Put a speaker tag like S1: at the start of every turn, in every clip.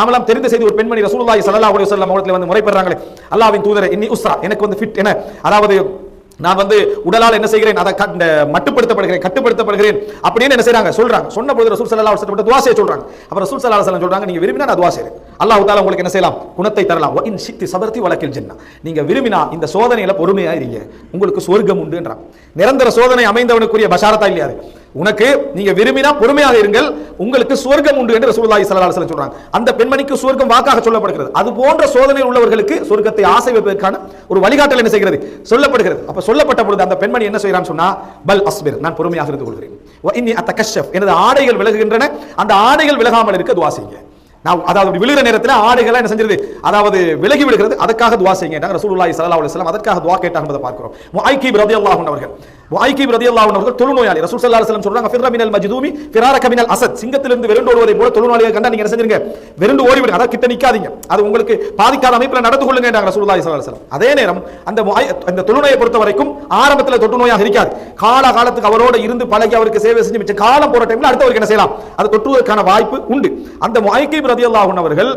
S1: நாமெல்லாம் தெரிந்த செய்தி ஒரு பெண்மணி ரசூலுல்லாஹி ஸல்லல்லாஹு அலைஹி வஸல்லம் அவர்களை வந்து முறைப்படுறாங்களே அல்லாஹ்வின் தூதரே இன்னி உஸ்ரா எனக்கு வந்து ஃபிட் என அதாவது நான் வந்து உடலால் என்ன செய்கிறேன்? அதை இந்த மட்டுப்படுத்தப்படுகிறேன் கட்டுப்படுத்தப்படுகிறேன். அப்படின்னு என்ன செய்றாங்க? சொல்றாங்க. சொன்ன பொழுது ரசூல் சல்லா அலைஹி வஸல்லம் துவா செய்ய சொல்றாங்க. அப்ப ரசூல் சல்லா அலைஹி சொல்றாங்க நீங்க விரும்பினா நான் துவா செய்றேன். அல்லாஹ் தஆலா உங்களுக்கு என்ன செய்யலாம்? குணத்தை தரலாம். இன் சித்தி சதர்த்தி வழக்கில் ஜன்னா. நீங்க விரும்பினா இந்த சோதனையில பொறுமையா இருங்க. உங்களுக்கு சொர்க்கம் உண்டுன்றான். நிரந்தர சோதனை அமைந்தவனுக்குரிய பஷாரத்தா இல்லையாது உனக்கு நீங்க விரும்பினா பொறுமையாக இருங்கள். உங்களுக்கு சுவர்க்கம் உண்டு என்று ரசூலுல்லாஹி ஸல்லல்லாஹு அலைஹி சொல்றாங்க. அந்த பெண்மணிக்கு சுவர்க்கம் வாக்காக சொல்லப்படுகிறது. அது போன்ற சோதனை உள்ளவர்களுக்கு சொர்க்கத்தை ஆசை வைப்பதற்கான ஒரு வழிகாட்டல் என்ன செய்கிறது? சொல்லப்படுகிறது. அப்ப சொல்லப்பட்ட பொழுது அந்த பெண்மணி என்ன செய்யறான்னு சொன்னா பல் அஸ்பிர் நான் பொறுமையாக இருந்து கொள்கிறேன். எனது ஆடைகள் விலகுகின்றன. அந்த ஆடைகள் விலகாமல் இருக்க துவா செய்யுங்க. நான் அதாவது விழுகிற நேரத்தில் ஆடைகள் என்ன செஞ்சிருது? அதாவது விலகி விடுகிறது. அதுக்காக துவா செய்யுங்க ரசூலுல்லாஹி ஸல்லல்லாஹு அலைஹி வஸல்லம். அதற்காக துவா கேட்டாங்க என்பதை பார்க்கிறோம். முஐகீப் ரலியல்லாஹு அன்ஹு அவர்கள் முஐகீப் ரதியல்லாஹு அவர்கள் தொழுநோயாளி. ரசூல் சல்லா அலுவலம் சொல்றாங்க ஃபிர்ர மினல் மஜ்தூமி ஃபிராரக மினல் அசத். சிங்கத்திலிருந்து விரண்டு ஓடுவதை போல தொழுநோயாளியை கண்டா நீங்க என்ன செஞ்சிருங்க? விரண்டு ஓடிவிடுங்க. அதாவது கிட்ட நிக்காதீங்க. அது உங்களுக்கு பாதிக்காத அமைப்பில் நடந்து கொள்ளுங்க என்றாங்க ரசூலுல்லாஹி ஸல்லல்லாஹு அதே நேரம் அந்த அந்த தொழுநோயை பொறுத்த வரைக்கும் ஆரம்பத்தில் தொற்று நோயாக இருக்காது. கால காலத்துக்கு அவரோட இருந்து பழகி அவருக்கு சேவை செஞ்சு மிச்ச காலம் போற டைம்ல அடுத்தவருக்கு என்ன செய்யலாம்? அது தொற்றுவதற்கான வாய்ப்பு உண்டு. அந்த வாய்க்கை ரதியல்லாஹு அவர்கள்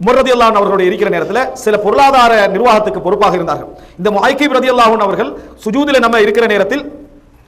S1: முரதி அல்லாஹ் அவர்களோட இருக்கிற நேரத்தில் சில பொருளாதார நிர்வாகத்துக்கு பொறுப்பாக இருந்தார்கள். இந்த முஐகீப் ரதி அல்லாஹன் அவர்கள் சுஜூதில் நம்ம இருக்கிற நேரத்தில்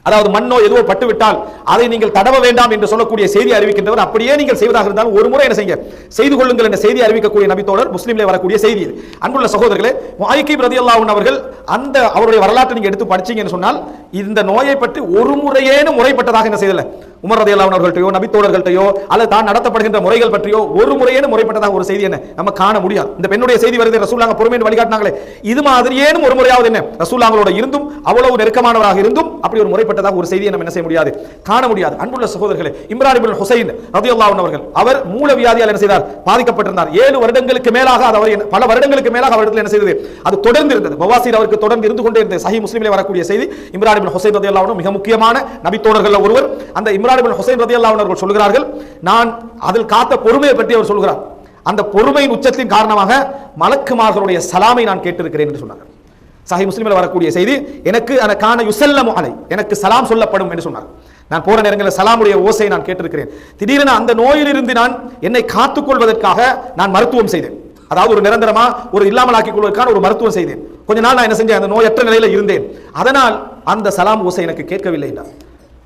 S1: அதாவது மண்ணோ எதுவோ பட்டுவிட்டால் அதை நீங்கள் தடவ வேண்டாம் என்று சொல்லக்கூடிய செய்தி அறிவிக்கின்றவர் அப்படியே நீங்கள் செய்வதாக இருந்தாலும் ஒரு முறை என்ன செய்ய செய்து கொள்ளுங்கள் என்ற செய்தி அறிவிக்கக்கூடிய நபித்தோழர் முஸ்லீம்ல வரக்கூடிய செய்தி இது. அன்புள்ள சகோதரர்களே முஐகீப் பிரதி அல்லாவுன் அவர்கள் அந்த அவருடைய வரலாற்றை நீங்க எடுத்து படிச்சீங்கன்னு சொன்னால் இந்த நோயை பற்றி ஒரு முறையேனும் முறைப்பட்டதாக என்ன செய்தல உமர் ரதி அல்லாஹன் அவர்கள்ட்டையோ நபித்தோழர்கள்ட்டையோ அல்லது தான் நடத்தப்படுகின்ற முறைகள் பற்றியோ ஒரு முறையேனும் முறைப்பட்டதாக ஒரு செய்தி என்ன? நம்ம காண முடியாது. இந்த பெண்ணுடைய செய்தி வருது ரசூலாங்க பொறுமையை வழிகாட்டினாங்களே. இது மாதிரியேனும் ஒரு முறையாவது என்ன? ரசூலாங்களோட இருந்தும் அவ்வளவு நெருக்கமானவராக இருந்தும் அப்படி ஒரு முறைப்பட்டதாக ஒரு செய்தியை நம்ம என்ன செய்ய முடியாது? காண முடியாது. அன்புள்ள சகோதரர்களே இம்ரான் இப்னு ஹுசைன் ரதியுல்லாஹு அவர்கள் அவர் மூல வியாதியால் என்ன செய்தார்? பாதிக்கப்பட்டிருந்தார். ஏழு வருடங்களுக்கு மேலாக அது அவர் பல வருடங்களுக்கு மேலாக அவரிடத்தில் என்ன செய்தது? அது தொடர்ந்து இருந்தது பவாசீர் அவருக்கு தொடர்ந்து இருந்து கொண்டே இருந்தது. சஹி முஸ்லீமில் வரக்கூடிய செய்தி. இம்ரான் இப்னு ஹுசைன் ரதியுல்லாஹு மிக முக்கியமான நபித்தோழர்கள் ஒருவர். அந்த இம்ரான் இப்ராஹிம் ஹுசைன் ரதி அல்லா அவர்கள் சொல்கிறார்கள் நான் அதில் காத்த பொறுமையை பற்றி அவர் சொல்கிறார். அந்த பொறுமையின் உச்சத்தின் காரணமாக மலக்குமார்களுடைய சலாமை நான் கேட்டிருக்கிறேன் என்று சொன்னார். சஹி முஸ்லீமில் வரக்கூடிய செய்தி எனக்கு அந்த கான யுசல்லமு அலை எனக்கு சலாம் சொல்லப்படும் என்று சொன்னார். நான் போற நேரங்களில் சலாமுடைய ஓசையை நான் கேட்டிருக்கிறேன். திடீரென அந்த நோயிலிருந்து நான் என்னை காத்துக்கொள்வதற்காக நான் மருத்துவம் செய்தேன். அதாவது ஒரு நிரந்தரமா ஒரு இல்லாமல் ஆக்கிக் கொள்வதற்கான ஒரு மருத்துவம் செய்தேன். கொஞ்ச நாள் நான் என்ன செஞ்சேன்? அந்த நோயற்ற நிலையில இருந்தேன். அதனால் அந்த சலாம் ஓசை எனக்கு கேட்கவில்லை என்றார்.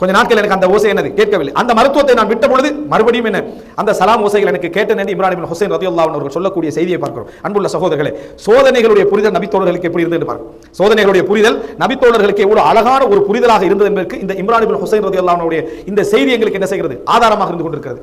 S1: கொஞ்ச நாட்கள் எனக்கு அந்த ஓசை என்னது? கேட்கவில்லை. அந்த மருத்துவத்தை நான் விட்ட பொழுது மறுபடியும் என்ன? அந்த சலாம் ஓசைகள் எனக்கு கேட்டேன் என்று இம்ரான் இபின் ஹுசைன் ரதியுல்லா அவர்கள் சொல்லக்கூடிய செய்தியை பார்க்கிறோம். அன்புள்ள சகோதரர்களே சோதனைகளுடைய புரிதல் நபித்தோழர்களுக்கு எப்படி இருந்தது பார்க்கும் சோதனைகளுடைய புரிதல் நபித்தோழர்களுக்கு எவ்வளவு அழகான ஒரு புரிதலாக இருந்தது என்பதற்கு இந்த இம்ரான் இபின் ஹுசைன் ரதியுல்லாஹு இந்த செய்தி எங்களுக்கு என்ன செய்கிறது? ஆதாரமாக இருந்து கொண்டிருக்கிறது.